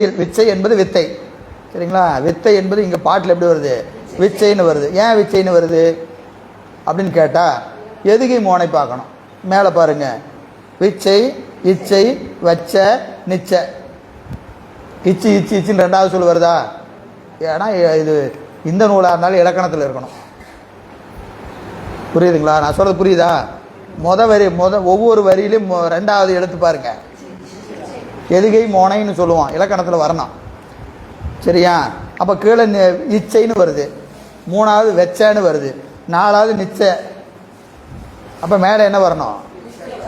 விச்சை என்பது வித்தை. சரிங்களா? வித்தை என்பது இங்கே பாட்டில் எப்படி வருது? விச்சைன்னு வருது. ஏன் விச்சைன்னு வருது? அப்படின்னு கேட்டால் எதுகை மோனை பார்க்கணும். மேலே பாருங்க. விச்சை இச்சை வச்ச நிச்ச. இச்சி இச்சி இச்சின்னு ரெண்டாவது சொல் வருதா? ஏன்னா இது இந்த நூலாக இருந்தாலும் இலக்கணத்தில் இருக்கணும். புரியுதுங்களா? நான் சொல்கிறது புரியுதா? மொத வரி மொத ஒவ்வொரு வரியிலையும் ரெண்டாவது எடுத்து பாருங்கள் எதுகை மோனைன்னு சொல்லுவோம் இலக்கணத்தில் வரணும். சரியா? அப்போ கீழே நிச்சைன்னு வருது. மூணாவது வெச்சன்னு வருது. நாலாவது நிச்ச. அப்போ மேலே என்ன வரணும்?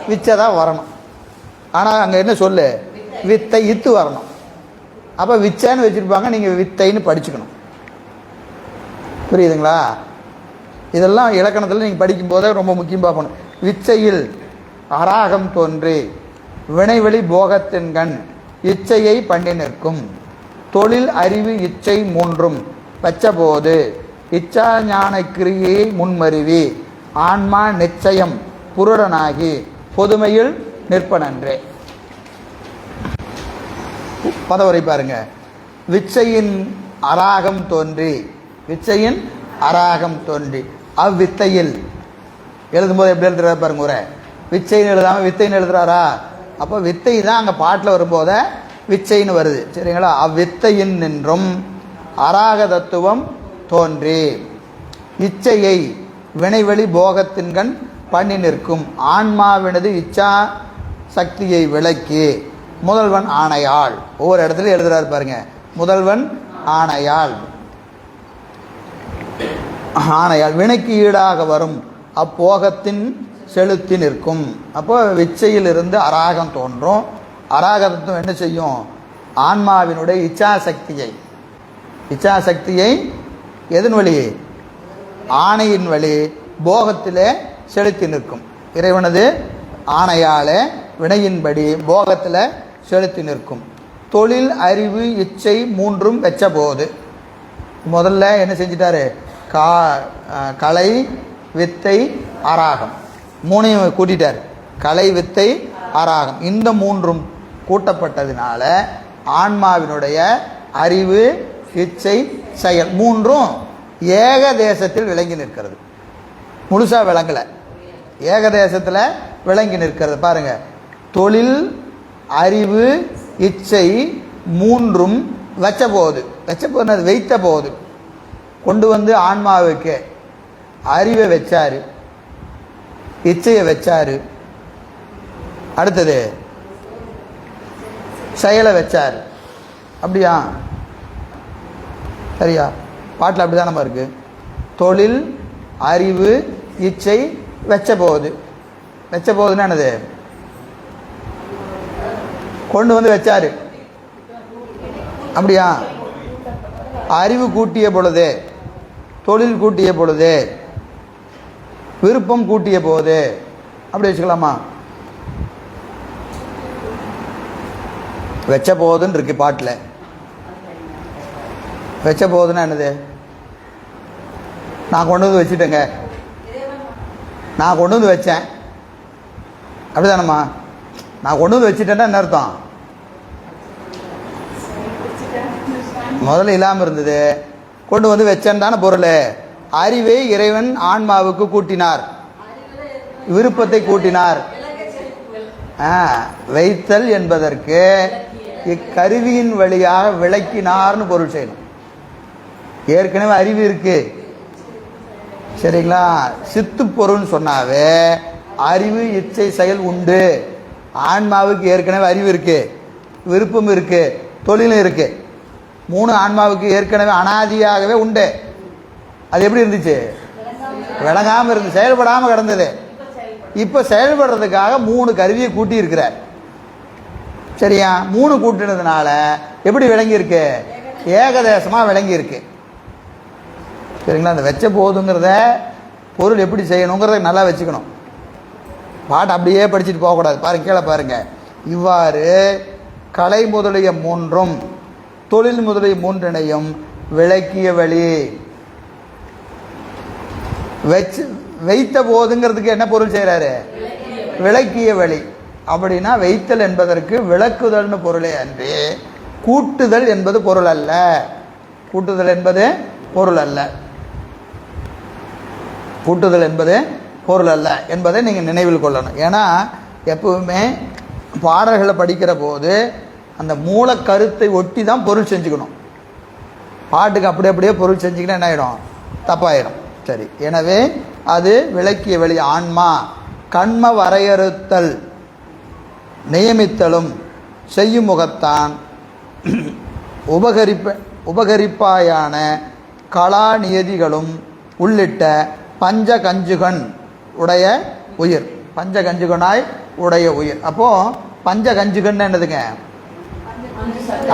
விச்சை தான் வரணும். ஆனால் அங்கே என்ன சொல்லு? வித்தை இத்து வரணும். அப்போ விச்சைன்னு வச்சுருப்பாங்க நீங்கள் வித்தைன்னு படிச்சுக்கணும். புரியுதுங்களா? இதெல்லாம் இலக்கணத்தில் நீங்கள் படிக்கும்போதே ரொம்ப முக்கியம் பார்க்கணும். விச்சையில் அராகம் தோன்றி வினைவெளி போகத்தின் கண் இச்சையை பண்ணி நிற்கும். தொழில் அறிவு இச்சை மூன்றும் வச்சபோது இச்சா ஞான கிரியை முன்மருவி. ஆன்மா நிச்சயம் புருடனாகி பொதுமையில் நிற்பனன்றே. பதவரை பாருங்க. விச்சையின் அராகம் தோன்றி விச்சையின் அராகம் தோன்றி. அவ்வித்தையில் எழுதும்போது எப்படி எழுதுறாரு பாருங்க உரை விச்சைன்னு எழுதாம வித்தைன்னு எழுதுறாரா? அப்போ வித்தை தான் அங்கே பாட்டில் வரும்போத விச்சைன்னு வருது. சரிங்களா? அவ்வித்தையின் நின்றும் அராக தத்துவம் தோன்றி. இச்சையை வினைவெளி போகத்தின்கண் பண்ணி நிற்கும். ஆன்மாவினது இச்சா சக்தியை விளக்கி. முதல்வன் ஆணையாள். ஒவ்வொரு இடத்துலையும் எழுதுறாரு பாருங்க. முதல்வன் ஆணையாள். ஆணையால் வினைக்கு ஈடாக வரும். அப்போகத்தின் செலுத்தி நிற்கும். அப்போ விச்சையிலிருந்து அராகம் தோன்றும். அராகத்தும் என்ன செய்யும்? ஆன்மாவினுடைய இச்சாசக்தியை. இச்சாசக்தியை எதன் வழி? ஆணையின் வழி. போகத்திலே செலுத்தி நிற்கும். இறைவனது ஆணையாலே வினையின்படி போகத்தில் செலுத்தி நிற்கும். தொழில் அறிவு இச்சை மூன்றும் வச்ச போது முதல்ல என்ன செஞ்சிட்டாரு? கா கலை வித்தை அராகம். மூணையும் கூட்டிட்டார். கலை வித்தை அராகம் இந்த மூன்றும் கூட்டப்பட்டதினால ஆன்மாவினுடைய அறிவு இச்சை செயல் மூன்றும் ஏக தேசத்தில் விளங்கி நிற்கிறது. முழுசாக விளங்கலை. ஏகதேசத்தில் விளங்கி நிற்கிறது. பாருங்க. தொழில் அறிவு இச்சை மூன்றும் வச்ச போது. வச்ச போது வைத்த போது. கொண்டு வந்து ஆன்மாவுக்கு. அறிவை வச்சாரு. இச்சையை வச்சாரு. அடுத்தது செயலை வச்சார். அப்படியா? சரியா? பாட்டில் அப்படி நம்ம இருக்குது தொழில் அறிவு இச்சை வெச்ச போகுது. வெச்ச போகுதுன்னா என்னது? கொண்டு வந்து வச்சார். அப்படியா? அறிவு கூட்டிய பொழுது தொழில் கூட்டிய பொழுது விருப்பம் கூட்டிய போது. அப்படி வச்சுக்கலாமா? வெச்ச போதுன்னு இருக்கு பாட்டில். வெச்ச போதுன்னா என்னது? நான் கொண்டு வந்து வச்சுட்டேங்க. நான் கொண்டு வந்து வச்சேன். அப்படிதானம்மா? நான் கொண்டு வந்து வச்சுட்டேன்னா என்ன அர்த்தம்? முதல்ல இல்லாமல் இருந்தது. கொண்டு வந்து வச்சேன்னு தானே பொருள். அறிவை இறைவன் ஆன்மாவுக்கு கூட்டினார். விருப்பத்தை கூட்டினார். வைத்தல் என்பதற்கு இக்கருவியின் வழியாக விளக்கினார்னு பொருள் செய்யணும். ஏற்கனவே அறிவு இருக்கு. சரிங்களா? சித்து பொருள்னு சொன்னாவே அறிவு இச்சை செயல் உண்டு. ஆன்மாவுக்கு ஏற்கனவே அறிவு இருக்கு. விருப்பம் இருக்கு. தொழிலும் இருக்கு. மூணு ஆன்மாவுக்கு ஏற்கனவே அனாதியாகவே உண்டு. அது எப்படி இருந்துச்சு? விளங்காமல் இருந்து செயல்படாமல் கிடந்தது. இப்போ செயல்படுறதுக்காக மூணு கருவியை கூட்டி இருக்கிறார் சரியா? மூணு கூட்டினதுனால எப்படி விளங்கியிருக்கு? ஏகதேசமாக விளங்கியிருக்கு. சரிங்களா? அந்த வச்ச போதுங்கிறத பொருள் எப்படி செய்யணுங்கிறத நல்லா வச்சுக்கணும். பாட்டு அப்படியே படிச்சுட்டு போகக்கூடாது. பாருங்க கீழே பாருங்க. இவ்வாறு கலை முதலிய மூன்றும் தொழில் முதலிய மூன்றினையும் விளக்கிய வழி வச்சு வைத்த போதுங்கிறதுக்கு என்ன பொருள் செய்கிறாரு விளக்கிய வழி. அப்படின்னா வைத்தல் என்பதற்கு விளக்குதல்னு பொருளே அன்றி கூட்டுதல் என்பது பொருள் அல்ல. கூட்டுதல் என்பது பொருள் அல்ல. கூட்டுதல் என்பது பொருள் அல்ல என்பதை நீங்கள் நினைவில் கொள்ளணும். ஏன்னா எப்பவுமே பாடல்களை படிக்கிற போது அந்த மூல கருத்தை ஒட்டி தான் பொருள் செஞ்சுக்கணும். பாட்டுக்கு அப்படி அப்படியே பொருள் செஞ்சுக்கினா என்ன ஆகிடும் தப்பாயிடும் சரி. எனவே அது விளக்கிய வெளி ஆன்மா. கண்ம வரையறுத்தல் நியமித்தலும் செய்யும் முகத்தான். உபகரிப்ப உபகரிப்பாயான கலா நியதிகளும் உள்ளிட்ட பஞ்ச கஞ்சுகன் உடைய உயிர். பஞ்ச கஞ்சுகனாய் உடைய உயிர். அப்போ பஞ்ச கஞ்சுகன் என்னதுங்க?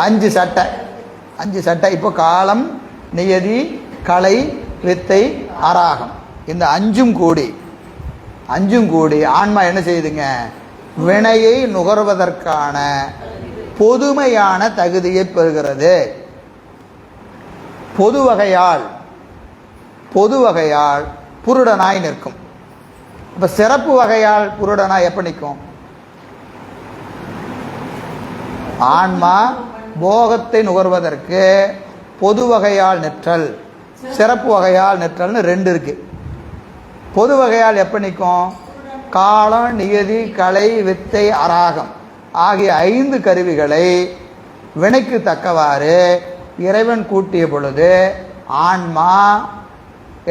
அஞ்சு சட்டை. அஞ்சு சட்டை. இப்போ காலம் நியதி கலை வித்தை அராகம். இந்த அஞ்சும் கூடி அஞ்சும் கூடி ஆன்மா என்ன செய்யுதுங்க வினையை நுகர்வதற்கான பொதுமையான தகுதியை பெறுகிறது. பொது வகையால் பொது வகையால் புருடனாய் நிற்கும். இப்போ சிறப்பு வகையால் புருடனாய் எப்போ நிற்கும்? ஆன்மா போகத்தை நுகர்வதற்கு பொது வகையால் நிற்றல். சிறப்பு வகையால் நெற்றல்னு ரெண்டு இருக்குது பொது வகையால் எப்போ நிற்கும் காலம் நியதி கலை வித்தை அராகம். ஆகிய ஐந்து கருவிகளை வினைக்கு தக்கவாறு இறைவன் கூட்டிய பொழுது ஆன்மா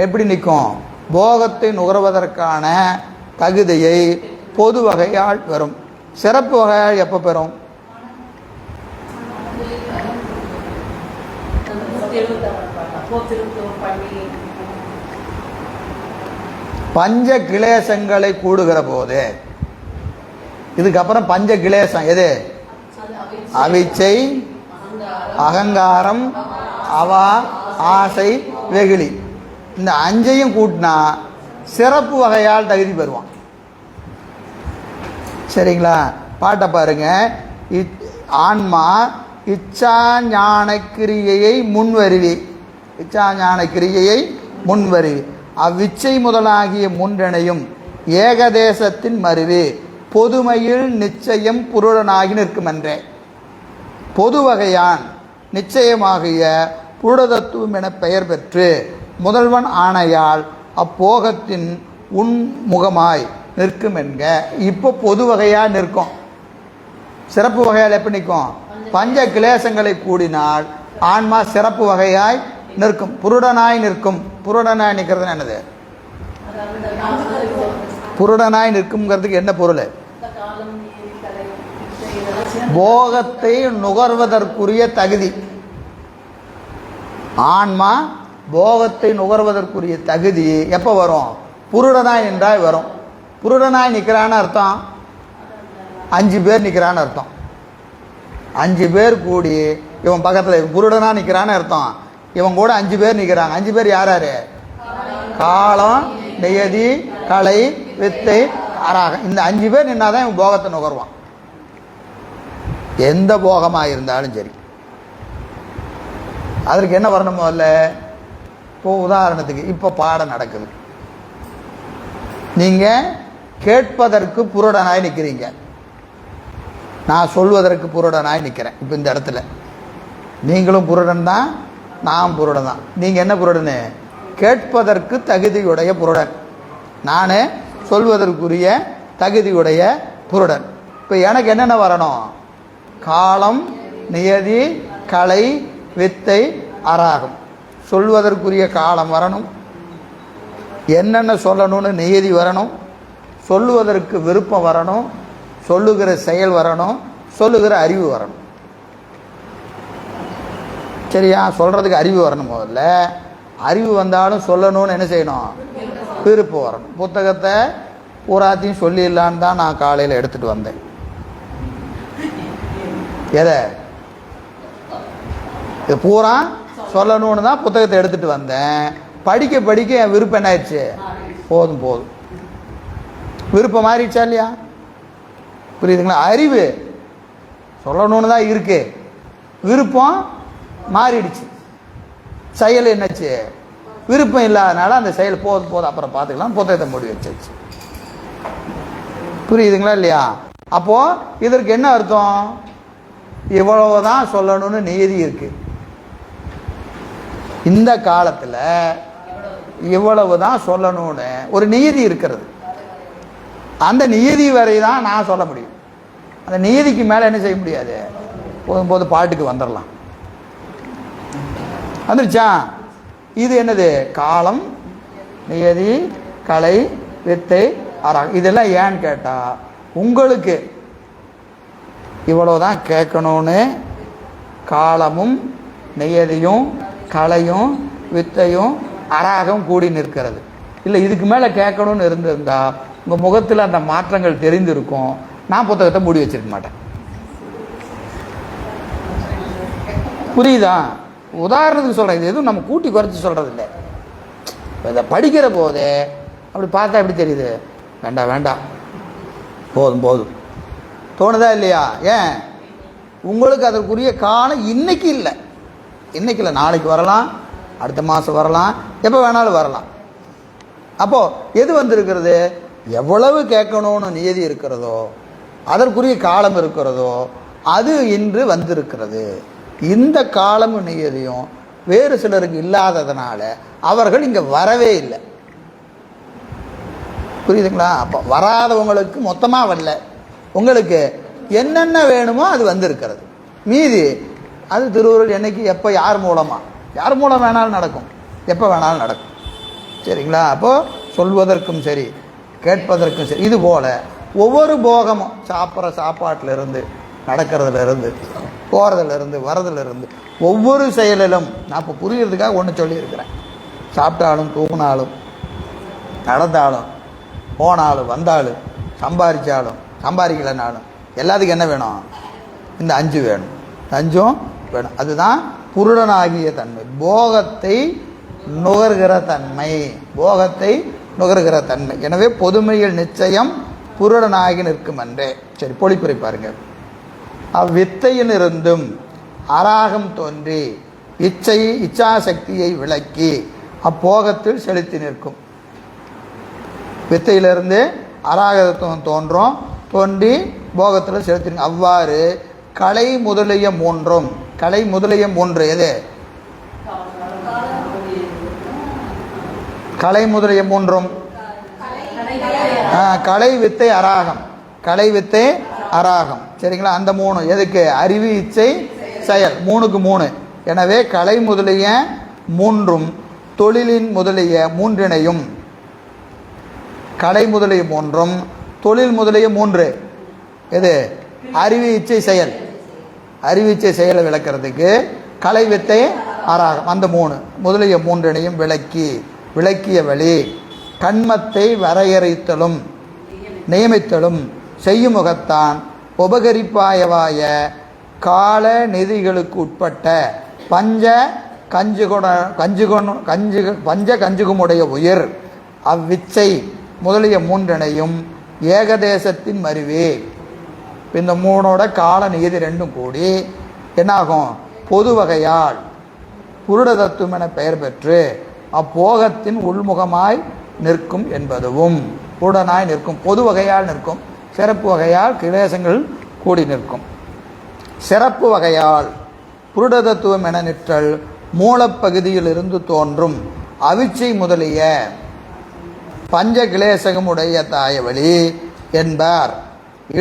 எப்படி நிற்கும் போகத்தை நுகர்வதற்கான தகுதியை பொது வகையால் பெறும். சிறப்பு வகையால் எப்போ பெறும்? பஞ்ச கிளேசங்களை கூடுகிற போது இதுக்கப்புறம் பஞ்ச கிளேசம் எது? அவிச்சை அகங்காரம் அவா ஆசை வெகுளி. இந்த அஞ்சையும் கூட்டினா சிறப்பு வகையால் தகுதி பெறுவான். சரிங்களா? பாட்டை பாருங்க. ஆன்மா இச்சா ஞான கிரியையை முன்வருவி. இச்சா ஞான கிரியையை முன்வரி. அவ்விச்சை முதலாகிய முன்றனையும் ஏகதேசத்தின் மருவி. பொதுமையில் நிச்சயம் புருடனாகி நிற்குமென்றே. பொது வகையான் நிச்சயமாகிய புருடதத்துவம் என பெயர் பெற்று முதல்வன் ஆணையால் அப்போகத்தின் உண்முகமாய் நிற்கும் என்க இப்போ பொது வகையாக நிற்கும். சிறப்பு வகையால் எப்படி நிற்கும்? பஞ்ச கிளேசங்களை கூடினால் ஆன்மா சிறப்பு வகையாய் நிற்கும். புருடனாய் நிற்கும். புருடனாய் நிற்கிறது என்னது? புருடனாய் நிற்கும்ங்கிறதுக்கு என்ன பொருள்? போகத்தை நுகர்வதற்குரிய தகுதி. ஆன்மா போகத்தை நுகர்வதற்குரிய தகுதி எப்போ வரும்? புருடனாய் நின்றாய் வரும். புருடனாய் நிற்கிறான்னு அர்த்தம்? அஞ்சு பேர் நிற்கிறான்னு அர்த்தம். அஞ்சு பேர் கூடி இவன் பக்கத்தில் புருடனா நிற்கிறான்னு அர்த்தம். இவன் கூட அஞ்சு பேர் நிற்கிறாங்க அஞ்சு பேர் யார் யாரு காலம் நியதி கலை வித்தை அராகம் இந்த அஞ்சு பேர் நின்னாதான் இவன் போகத்தை நுகர்வான். எந்த போகமாக இருந்தாலும் சரி. அதற்கு என்ன வரணும் முதல்ல? இப்போ உதாரணத்துக்கு இப்போ பாடம் நடக்குது. நீங்கள் கேட்பதற்கு புருடனாய் நிற்கிறீங்க நான் சொல்வதற்கு புருடனாய் நிற்கிறேன் இப்போ இந்த இடத்துல. நீங்களும் புருடன் தான் நான் புருடன் தான். நீங்கள் என்ன புருடனு கேட்பதற்கு தகுதியுடைய புருடன். நான் சொல்வதற்குரிய தகுதியுடைய புருடன். இப்போ எனக்கு என்னென்ன வரணும்? காலம் நியதி கலை வித்தை அராகம் சொல்வதற்குரிய காலம் வரணும். என்னென்ன சொல்லணும்னு நியதி வரணும். சொல்லுவதற்கு விருப்பம் வரணும். சொல்லுகிற செயல் வரணும். சொல்லுகிற அறிவு வரணும். சரியா சொல்கிறதுக்கு அறிவு வரணும் முதல்ல. அறிவு வந்தாலும் சொல்லணும்னு என்ன செய்யணும்? விருப்பம் வரணும். புத்தகத்தை பூராத்தையும் சொல்லிடலான்னு தான் நான் காலையில் எடுத்துகிட்டு வந்தேன். எதை? இது பூரா சொல்லணும்னு தான் புத்தகத்தை எடுத்துகிட்டு வந்தேன். படிக்க படிக்க என் விருப்பம் என்ன ஆயிடுச்சு போதும் போதும். விருப்பம் மாறிடுச்சா இல்லையா? புரியுதுங்களா? அறிவு சொல்லணும்னு தான் இருக்கு. விருப்பம் மாறிடுச்சு. செயல் என்னச்சு? விருப்பம் இல்லாதனால அந்த செயல் போதும் போதும் அப்புறம் பார்த்துக்கலாம். புத்தகத்தை மூடி வச்சாச்சு. புரியுதுங்களா இல்லையா? அப்போது இதற்கு என்ன அர்த்தம்? இவ்வளவுதான் சொல்லணும்னு நியதி இருக்கு. இந்த காலத்தில் இவ்வளவு தான் சொல்லணும்னு ஒரு நியதி இருக்கிறது. அந்த நியதி வரை தான் நான் சொல்ல முடியும். அந்த நியதிக்கு மேலே என்ன செய்ய முடியாது? போதும் போது பாட்டுக்கு வந்துடலாம் வந்துருச்சா? இது என்னது? காலம் நியதி கலை வித்தை அறம் இதெல்லாம் ஏன்னு கேட்டால் உங்களுக்கு இவ்வளோதான் கேட்கணும்னு காலமும் நியதியும் கலையும் வித்தையும் அராகம் கூடி நிற்கிறது. இல்லை இதுக்கு மேலே கேட்கணும்னு இருந்திருந்தா உங்கள் முகத்தில் அந்த மாற்றங்கள் தெரிந்திருக்கும். நான் புத்தகத்தை மூடி வச்சிருக்க மாட்டேன். புரியுதா? உதாரணத்துக்கு சொல்கிறேன் இது எதுவும் நம்ம கூட்டி குறைச்சி சொல்கிறது இல்லை இதை படிக்கிற போதே அப்படி பார்த்தா எப்படி தெரியுது? வேண்டாம் வேண்டாம். போதும் போதும். தோணுதா இல்லையா? ஏன்? உங்களுக்கு அதற்குரிய காலம் இன்னைக்கு இல்லை. இன்னைக்கு இல்லை. நாளைக்கு வரலாம் அடுத்த மாதம் வரலாம் எப்போ வேணாலும் வரலாம். அப்போது எது வந்திருக்கிறது? எவ்வளவு கேட்கணும்னு நியதி இருக்கிறதோ அதற்குரிய காலம் இருக்கிறதோ அது இன்று வந்திருக்கிறது. இந்த காலமும் நியதியும் வேறு சிலருக்கு இல்லாததுனால அவர்கள் இங்கே வரவே இல்லை. புரியுதுங்களா? அப்போ வராதவங்களுக்கு மொத்தமாக வரல. உங்களுக்கு என்னென்ன வேணுமோ அது வந்திருக்கிறது. மீதி அது திருவுருள் என்னைக்கு எப்போ யார் மூலமாக யார் மூலம் வேணாலும் நடக்கும். எப்போ வேணாலும் நடக்கும். சரிங்களா? அப்போது சொல்வதற்கும் சரி கேட்பதற்கும் சரி இது போல் ஒவ்வொரு போகமும் சாப்பிட்ற சாப்பாட்டில் இருந்து போகிறதுலேருந்து வரதுலேருந்து ஒவ்வொரு செயலிலும் நான் இப்போ புரிகிறதுக்காக ஒன்று சொல்லியிருக்கிறேன். சாப்பிட்டாலும் தூங்கினாலும் நடந்தாலும் போனாலும் வந்தாலும் சம்பாதிச்சாலும் சம்பாதிக்கலைனாலும் எல்லாத்துக்கும் என்ன வேணும்? இந்த அஞ்சு வேணும். அஞ்சும் வேணும். அதுதான் புருடனாகிய தன்மை. போகத்தை நுகர்கிற தன்மை. போகத்தை நுகர்கிற தன்மை. எனவே பொதுமையில் நிச்சயம் புருடனாகி நிற்கும் என்றே சரி பொழிப்புரை பாருங்கள் அவ்வித்தையிலிருந்தும் அராகம் தோன்றி இச்சை இச்சாசக்தியை விளக்கி அப்போகத்தில் செலுத்தி நிற்கும். வித்தையிலிருந்து அராகதத்துவம் தோன்றும் தோன்றி போகத்தில் செலுத்தின அவ்வாறு கலை முதலிய மூன்றும் கலை முதலிய மூன்று எது? கலை முதலிய மூன்றும்? கலை வித்தை அராகம். கலை வித்தை அராகம். சரிங்களா? அந்த மூணு. எதுக்கு? அறிவு இச்சை செயல். மூணுக்கு மூணு. எனவே கலை முதலிய மூன்றும் தொழிலின் முதலிய மூன்றினையும் கலை முதலிய மூன்றும் தொழில் முதலிய மூன்று. எது? அறிவு இச்சை செயல். அறிவு இச்சை செயலை விளக்கிறதுக்கு கலை வித்தை அராகம். அந்த மூணு. முதலிய மூன்றினையும் விளக்கி விளக்கிய வழி கண்மத்தை வரையறைத்தலும் நியமித்தலும் செய்யுமுகத்தான் உபகரிப்பாயவாய கால நிதிகளுக்கு உட்பட்ட பஞ்ச கஞ்சுகுண கஞ்சுகுண கஞ்சு பஞ்ச கஞ்சுகுமுடைய உயிர் அவ்விச்சை முதலிய மூன்றனையும் ஏகதேசத்தின் மருவே. இந்த மூணோட கால நியதி ரெண்டும் கூடி என்னாகும்? பொது வகையால் புருட தத்துவம் என பெயர் பெற்று அப்போகத்தின் உள்முகமாய் நிற்கும் என்பதுவும் புருடனாய் நிற்கும் பொது வகையால் நிற்கும் சிறப்பு வகையால் கிளேசங்கள் கூடி நிற்கும். சிறப்பு வகையால் புருடதத்துவம் என நிற்றல் மூலப்பகுதியிலிருந்து தோன்றும் அவிச்சை முதலிய பஞ்ச கிளேசகமுடைய தாயவழி என்பார்.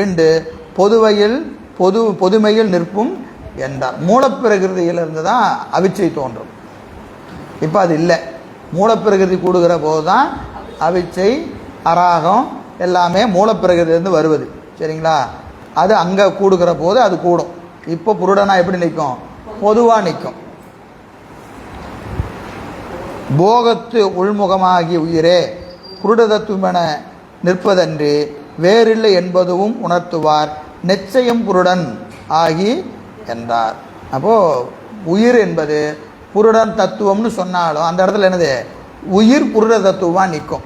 இன்று பொதுவையில் பொது பொதுமையில் நிற்பும் என்றார். மூலப்பிரகிருதியிலிருந்து தான் அவிச்சை தோன்றும். இப்போ அது இல்லை. மூலப்பிரகிருதி கூடுகிற போது தான் அவிச்சை அராகம் எல்லாமே மூலப்பிரகிருதியிலிருந்து வருவது. சரிங்களா? அது அங்கே கூடுகிற போது அது கூடும். இப்போ புருடனா எப்படி நிற்கும்? பொதுவாக நிற்கும். போகத்து உள்முகமாகிய உயிரே புருடதத்துவமென நிற்பதன்று வேறில்லை என்பதுவும் உணர்த்துவார். நிச்சயம் புருடன் ஆகி என்றார். அப்போது உயிர் என்பது புருடன் தத்துவம்னு சொன்னாலும் அந்த இடத்துல என்னது? உயிர் புருட தத்துவமாக நிற்கும்.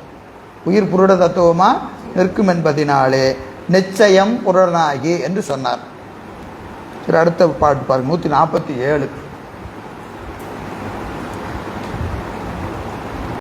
உயிர் புருட தத்துவமாக நிற்கும் என்பதினாலே நிச்சயம் புருடனாகி என்று சொன்னார். சரி அடுத்த பாட்டு பாருங்கள் நூற்றி நாற்பத்தி ஏழு.